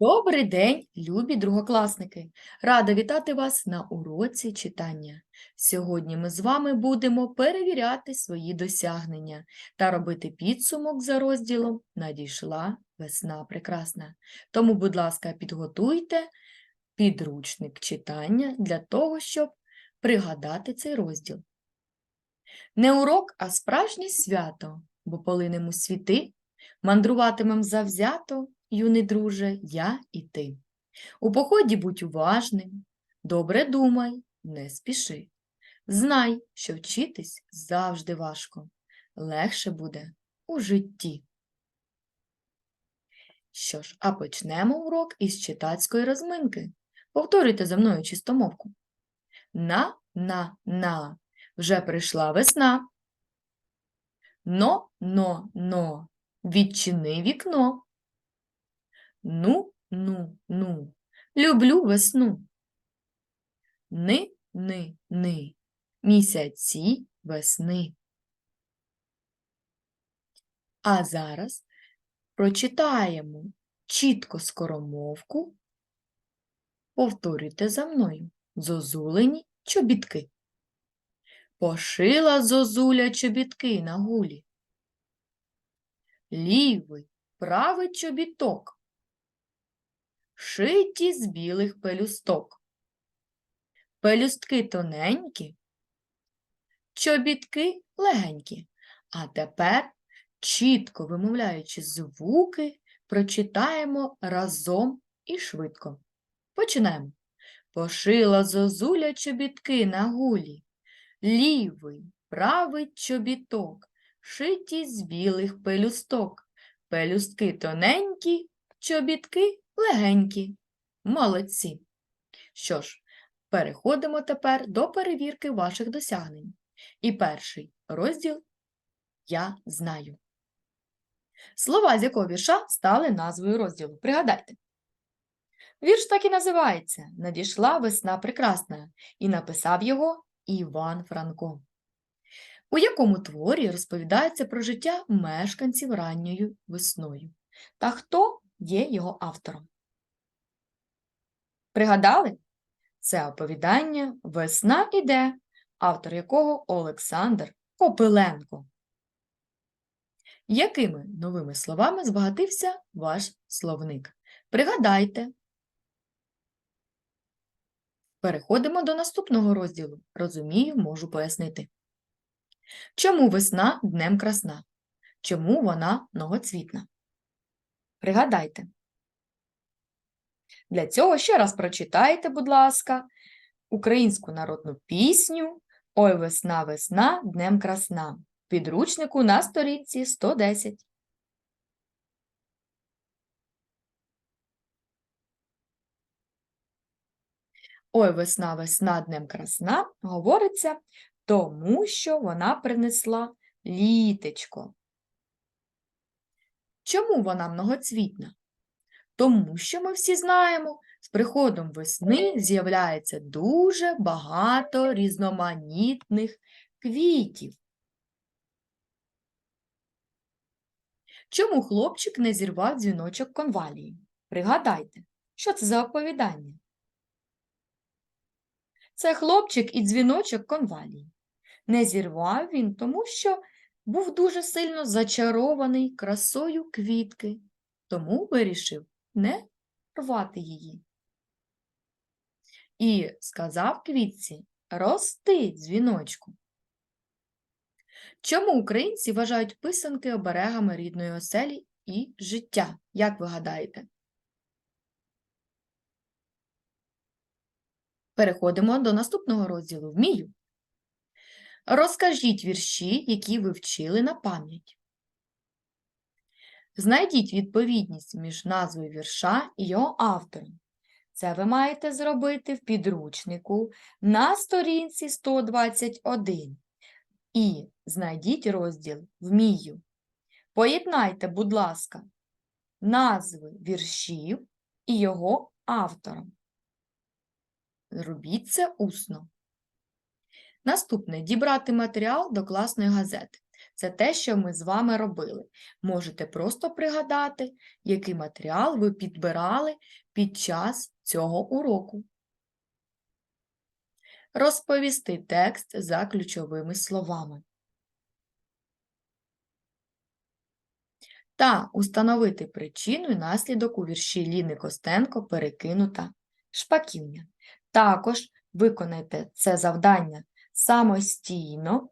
Добрий день, любі другокласники! Рада вітати вас на уроці читання. Сьогодні ми з вами будемо перевіряти свої досягнення та робити підсумок за розділом Надійшла весна прекрасна. Тому, будь ласка, підготуйте підручник читання для того, щоб пригадати цей розділ. Не урок, а справжнє свято, бо полинемо світи, мандруватимем завзято, юний друже, я і ти. У поході будь уважним, добре думай, не спіши. Знай, що вчитись завжди важко, легше буде у житті. Що ж, а почнемо урок із читацької розминки. Повторюйте за мною чистомовку. На, на, на. Вже прийшла весна. Но, но, но. Відчини вікно. Ну, ну, ну. Люблю весну. Ни, ни, ни. Місяці весни. А зараз прочитаємо чітко скоромовку. Повторюйте за мною. Зозулені чобітки. Пошила зозуля чобітки на гулі. Лівий, правий чобіток. Шиті з білих пелюсток. Пелюстки тоненькі, чобітки легенькі. А тепер, чітко вимовляючи звуки, прочитаємо разом і швидко. Починаємо. Пошила зозуля чобітки на гулі. Лівий, правий чобіток, шиті з білих пелюсток. Пелюстки тоненькі, чобітки легенькі. Молодці. Що ж, переходимо тепер до перевірки ваших досягнень. І перший розділ Я знаю. Слова з якого вірша стали назвою розділу. Пригадайте. Вірш так і називається Надійшла весна прекрасна і написав його Іван Франко. У якому творі розповідається про життя мешканців ранньою весною та хто є його автором? Пригадали? Це оповідання Весна іде, автор якого Олександр Копиленко. Якими новими словами збагатився ваш словник? Пригадайте. Переходимо до наступного розділу. Розумію, можу пояснити. Чому весна днем красна? Чому вона многоцвітна? Пригадайте. Для цього ще раз прочитайте, будь ласка, українську народну пісню Ой весна, весна, днем красна. Підручнику на сторінці 110. Ой, весна, весна, днем красна, говориться, тому що вона принесла літечко. Чому вона многоцвітна? Тому що ми всі знаємо, з приходом весни з'являється дуже багато різноманітних квітів. Чому хлопчик не зірвав дзвіночок конвалії? Пригадайте, що це за оповідання? Це хлопчик і дзвіночок конвалії. Не зірвав він, тому що був дуже сильно зачарований красою квітки, тому вирішив не рвати її. І сказав квітці рости, дзвіночку. Чому українці вважають писанки оберегами рідної оселі і життя? Як ви гадаєте? Переходимо до наступного розділу Вмію. Розкажіть вірші, які ви вчили на пам'ять. Знайдіть відповідність між назвою вірша і його автором. Це ви маєте зробити в підручнику на сторінці 121. І знайдіть розділ Вмію. Поєднайте, будь ласка, назви віршів і його автором. Робіть це усно. Наступне дібрати матеріал до класної газети. це те, що ми з вами робили. Можете просто пригадати, який матеріал ви підбирали під час цього уроку. Розповісти текст за ключовими словами. Та установити причину і наслідок у вірші Ліни Костенко перекинута шпаківня. Також виконайте це завдання самостійно.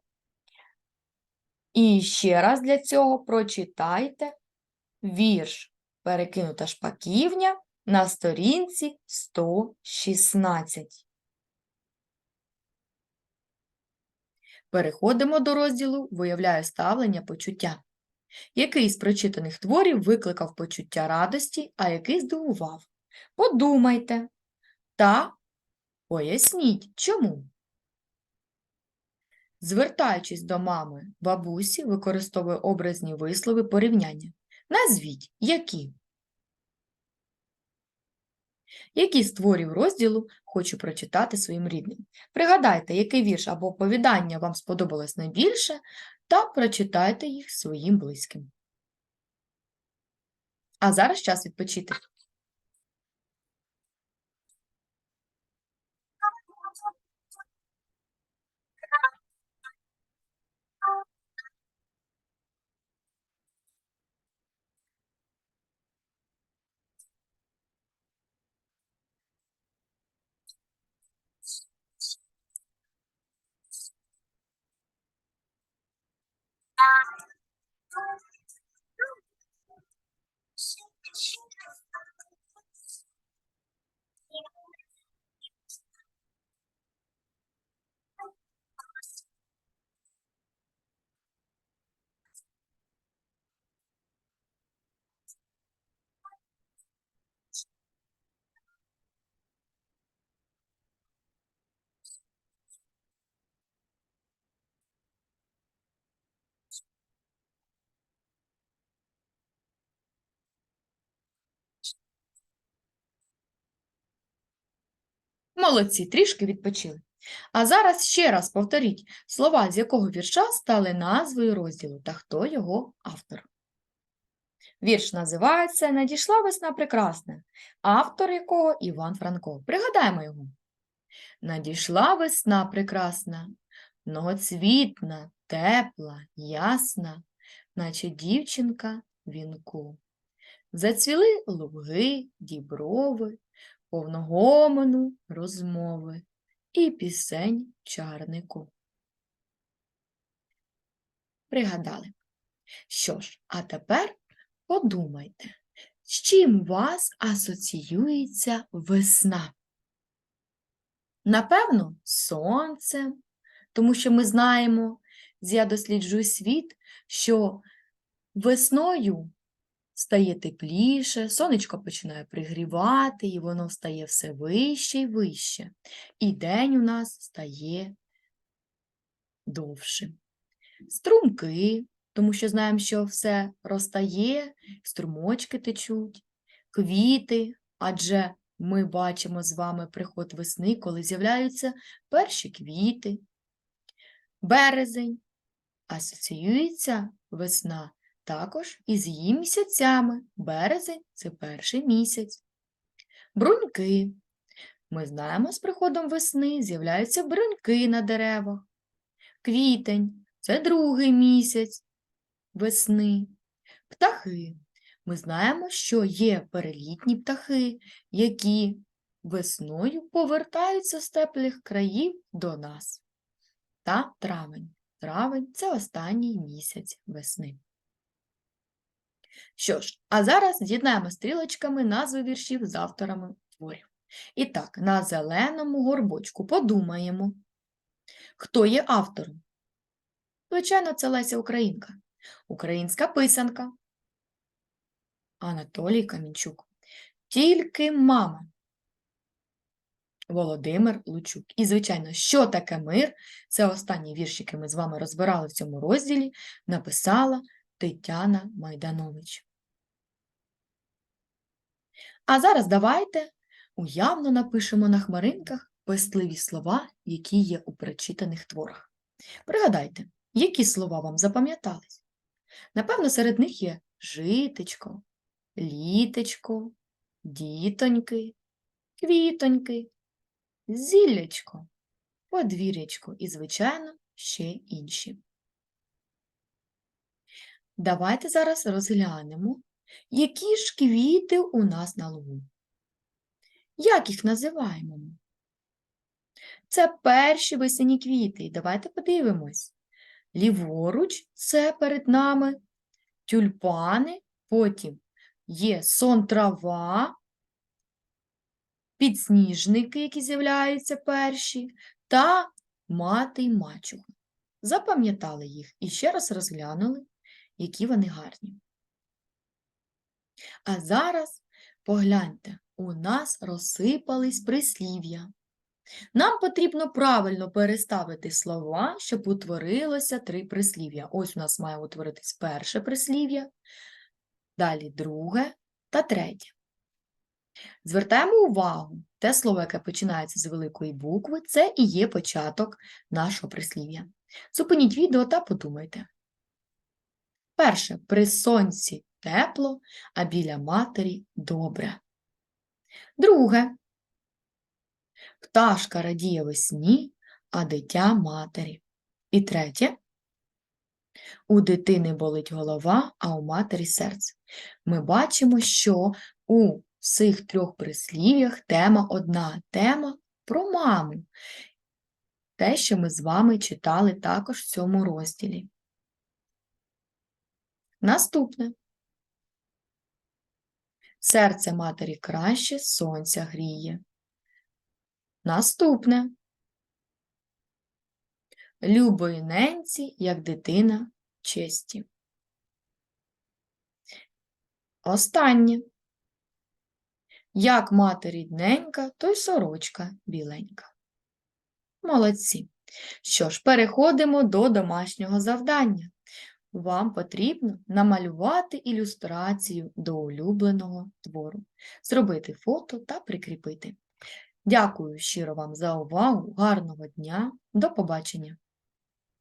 І ще раз для цього прочитайте вірш Перекинута шпаківня на сторінці 116. Переходимо до розділу Виявляю ставлення почуття. Який з прочитаних творів викликав почуття радості, а який здивував? Подумайте та поясніть, чому. Звертаючись до мами, бабусі використовує образні вислови порівняння. Назвіть, які. Які з творів розділу хочу прочитати своїм рідним. Пригадайте, який вірш або оповідання вам сподобалось найбільше, та прочитайте їх своїм близьким. А зараз час відпочити. Молодці, трішки відпочили. А зараз ще раз повторіть слова, з якого вірша стали назвою розділу та хто його автор. Вірш називається Надійшла весна прекрасна, автор якого Іван Франко. Пригадаємо його. Надійшла весна прекрасна, многоцвітна, тепла, ясна, наче дівчинка вінку. Зацвіли луги, діброви, повногомону розмови і пісень чарнику. Пригадали. Що ж, а тепер подумайте, з чим вас асоціюється весна? Напевно, з сонцем, тому що ми знаємо, з я досліджую світ, що весною стає тепліше, сонечко починає пригрівати, і воно стає все вище і вище. І день у нас стає довшим. Струмки, тому що знаємо, що все розтає, струмочки течуть, квіти, адже ми бачимо з вами приход весни, коли з'являються перші квіти. Березень асоціюється весна також із її місяцями. Березень це перший місяць. Бруньки. Ми знаємо, з приходом весни з'являються бруньки на деревах. Квітень це другий місяць весни. Птахи. Ми знаємо, що є перелітні птахи, які весною повертаються з теплих країв до нас. Та травень. Травень це останній місяць весни. Що ж, а зараз з'єднаємо стрілочками назви віршів з авторами творів. І так, на зеленому горбочку подумаємо, хто є автором. Звичайно, це Леся Українка, українська писанка. Анатолій Камінчук. Тільки мама. Володимир Лучук. І, звичайно, що таке мир? Це останній вірш, який ми з вами розбирали в цьому розділі, написала Тетяна Майданович. А зараз давайте уявно напишемо на хмаринках пестливі слова, які є у прочитаних творах. Пригадайте, Які слова вам запам'ятались? Напевно, серед них є житечко, літечко, дітоньки, квітоньки, зіллячко, подвір'ячко і, звичайно, ще інші. Давайте зараз розглянемо, які ж квіти у нас на лугу. Як їх називаємо? Це перші весняні квіти. Давайте подивимось. Ліворуч це перед нами тюльпани, потім є сон трава, підсніжники, які з'являються перші, та мати й мачуха. Запам'ятали їх і ще раз розглянули, які вони гарні. А зараз погляньте, у нас розсипались прислів'я. Нам потрібно правильно переставити слова, щоб утворилося три прислів'я. Ось у нас має утворитись перше прислів'я, далі друге та третє. Звертаємо увагу, те слово, яке починається з великої букви, це і є початок нашого прислів'я. Зупиніть відео та подумайте. Перше, при сонці тепло, а біля матері добре. Друге, пташка радіє весні, а дитя матері. І третє, у дитини болить голова, а у матері серце. Ми бачимо, що у цих трьох прислів'ях тема одна тема про маму. Те, що ми з вами читали також в цьому розділі. Наступне. Серце матері краще сонця гріє. Наступне. Любої ненці, як дитина честі. Останнє. Як мати рідненька, то й сорочка біленька. Молодці. Що ж, переходимо до домашнього завдання. Вам потрібно намалювати ілюстрацію до улюбленого твору, зробити фото та прикріпити. Дякую щиро вам за увагу, гарного дня, до побачення!